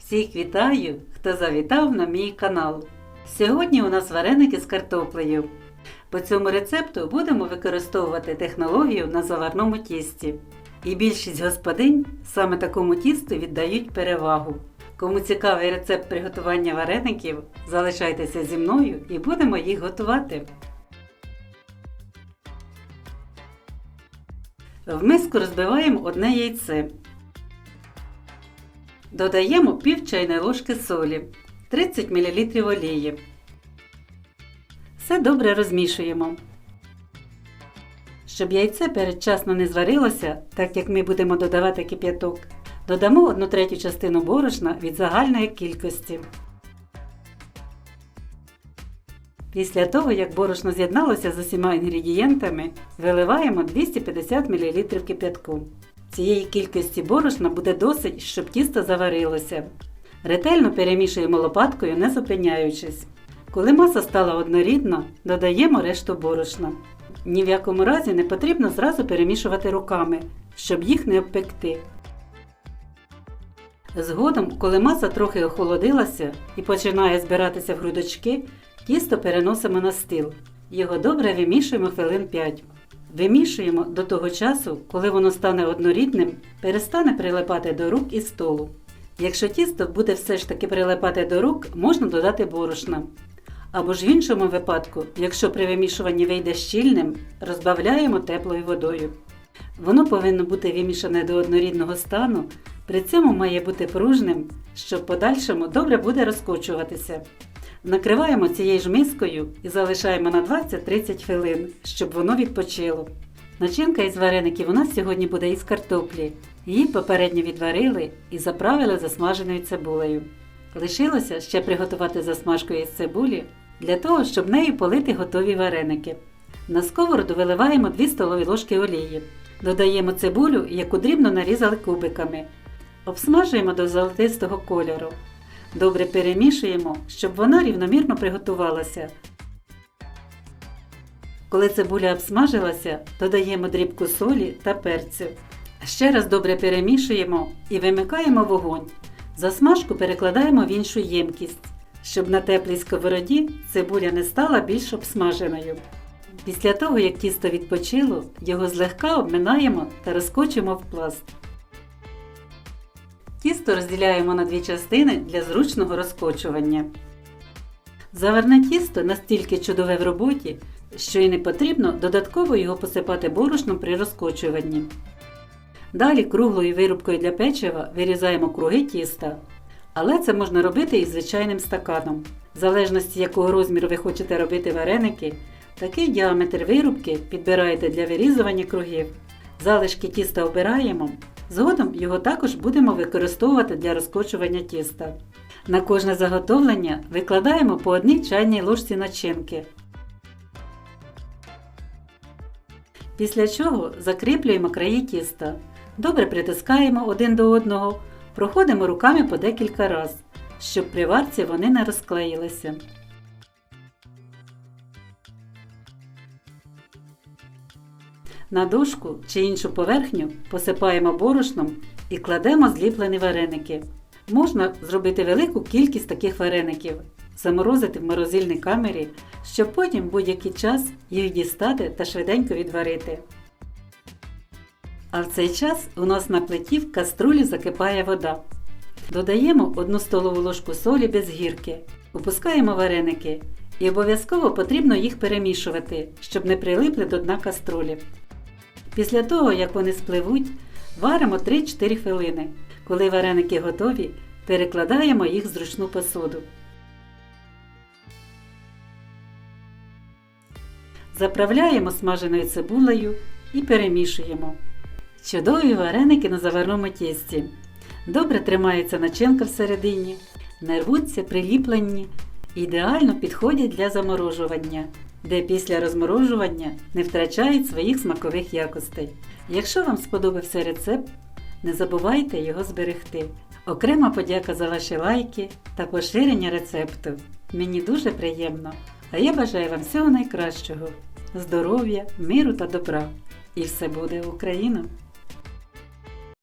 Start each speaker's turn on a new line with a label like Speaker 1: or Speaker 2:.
Speaker 1: Всіх вітаю, хто завітав на мій канал. Сьогодні у нас вареники з картоплею. По цьому рецепту будемо використовувати технологію на заварному тісті. І більшість господинь саме такому тісту віддають перевагу. Кому цікавий рецепт приготування вареників, залишайтеся зі мною і будемо їх готувати. В миску розбиваємо одне яйце. Додаємо пів чайної ложки солі, 30 мл олії. Все добре розмішуємо. Щоб яйце передчасно не зварилося, так як ми будемо додавати кип'яток, додамо 1 третю частину борошна від загальної кількості. Після того, як борошно з'єдналося з усіма інгредієнтами, виливаємо 250 мл кип'ятку. Цієї кількості борошна буде досить, щоб тісто заварилося. Ретельно перемішуємо лопаткою, не зупиняючись. Коли маса стала однорідна, додаємо решту борошна. Ні в якому разі не потрібно зразу перемішувати руками, щоб їх не обпекти. Згодом, коли маса трохи охолодилася і починає збиратися в грудочки, тісто переносимо на стіл. Його добре вимішуємо хвилин 5. Вимішуємо до того часу, коли воно стане однорідним, перестане прилипати до рук і столу. Якщо тісто буде все ж таки прилипати до рук, можна додати борошна. Або ж в іншому випадку, якщо при вимішуванні вийде щільним, розбавляємо теплою водою. Воно повинно бути вимішане до однорідного стану, при цьому має бути пружним, що в подальшому добре буде розкочуватися. Накриваємо цією ж мискою і залишаємо на 20-30 хвилин, щоб воно відпочило. Начинка із вареників у нас сьогодні буде із картоплі. Її попередньо відварили і заправили засмаженою цибулею. Лишилося ще приготувати засмажку із цибулі для того, щоб нею полити готові вареники. На сковороду виливаємо 2 столові ложки олії. Додаємо цибулю, яку дрібно нарізали кубиками. Обсмажуємо до золотистого кольору. Добре перемішуємо, щоб вона рівномірно приготувалася. Коли цибуля обсмажилася, додаємо дрібку солі та перцю. Ще раз добре перемішуємо і вимикаємо вогонь. Засмажку перекладаємо в іншу ємкість, щоб на теплій сковороді цибуля не стала більш обсмаженою. Після того, як тісто відпочило, його злегка обминаємо та розкочимо в пласт. Тісто розділяємо на дві частини для зручного розкочування. Заварне тісто настільки чудове в роботі, що й не потрібно додатково його посипати борошном при розкочуванні. Далі круглою вирубкою для печива вирізаємо круги тіста. Але це можна робити і звичайним стаканом. В залежності якого розміру ви хочете робити вареники, такий діаметр вирубки підбираєте для вирізування кругів. Залишки тіста обираємо. Згодом його також будемо використовувати для розкочування тіста. На кожне заготовлення викладаємо по одній чайній ложці начинки. Після чого закріплюємо краї тіста. Добре притискаємо один до одного, проходимо руками по декілька разів, щоб при варці вони не розклеїлися. На дошку чи іншу поверхню посипаємо борошном і кладемо зліплені вареники. Можна зробити велику кількість таких вареників, заморозити в морозильній камері, щоб потім будь-який час їх дістати та швиденько відварити. А в цей час у нас на плиті в каструлі закипає вода. Додаємо 1 столову ложку солі без гірки, опускаємо вареники і обов'язково потрібно їх перемішувати, щоб не прилипли до дна каструлі. Після того, як вони спливуть, варимо 3-4 хвилини. Коли вареники готові, перекладаємо їх в зручну посуду. Заправляємо смаженою цибулею і перемішуємо. Чудові вареники на заварному тісті. Добре тримається начинка всередині, не рвуться приліплені, ідеально підходять для заморожування, де після розморожування не втрачають своїх смакових якостей. Якщо вам сподобався рецепт, не забувайте його зберегти. Окрема подяка за ваші лайки та поширення рецепту. Мені дуже приємно. А я бажаю вам всього найкращого, здоров'я, миру та добра. І все буде Україна!